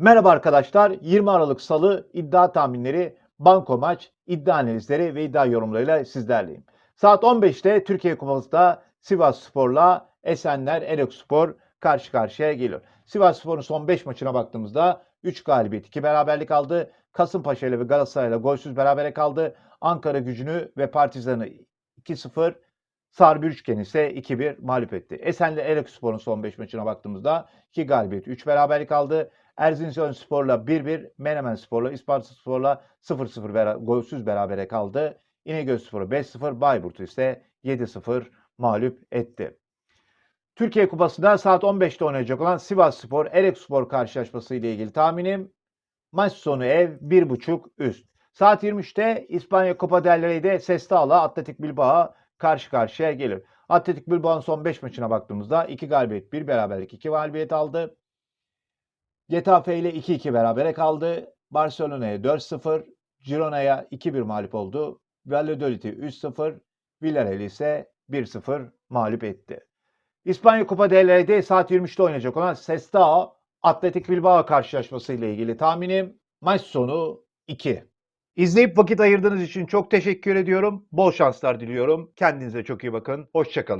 Merhaba arkadaşlar. 20 Aralık Salı iddia tahminleri, banko maç, iddia analizleri ve iddia yorumlarıyla sizlerleyim. Saat 15'te Türkiye Kupası'nda Sivas Spor'la Esenler Erok Spor karşı karşıya geliyor. Sivas Spor'un son 5 maçına baktığımızda 3 galibiyet, 2 beraberlik aldı. Kasımpaşa ile ve Galatasaray'la golsüz berabere kaldı. Ankara gücünü ve Partizan'ı 2-0, Sarbi Üçgen ise 2-1 mağlup etti. Esenler Erok Spor'un son 5 maçına baktığımızda 2 galibiyet, 3 beraberlik aldı. Erzincan Spor'la 1-1, Menemen Spor'la, İsparta Spor'la 0-0 bera- golsüz berabere kaldı. İnegöl Spor'u 5-0, Bayburt'u ise 7-0 mağlup etti. Türkiye Kupası'nda saat 15'te oynayacak olan Sivas Spor, Erek Spor karşılaşması ile ilgili tahminim maç sonu ev 1.5 üst. Saat 23'te İspanya Copa del Rey'de Sestao Atletik Bilbao karşı karşıya gelir. Atletik Bilbao'nun son 5 maçına baktığımızda 2 galibiyet, 1 beraberlik, 2 galibiyet aldı. Getafe ile 2-2 berabere kaldı. Barcelona'ya 4-0, Girona'ya 2-1 mağlup oldu. Valladolid'i 3-0, Villarreal ise 1-0 mağlup etti. İspanya Kupa del Rey'de saat 23'te oynayacak olan Sestao Atletik Bilbao karşılaşması ile ilgili tahminim maç sonu 2. İzleyip vakit ayırdığınız için çok teşekkür ediyorum. Bol şanslar diliyorum. Kendinize çok iyi bakın. Hoşçakalın.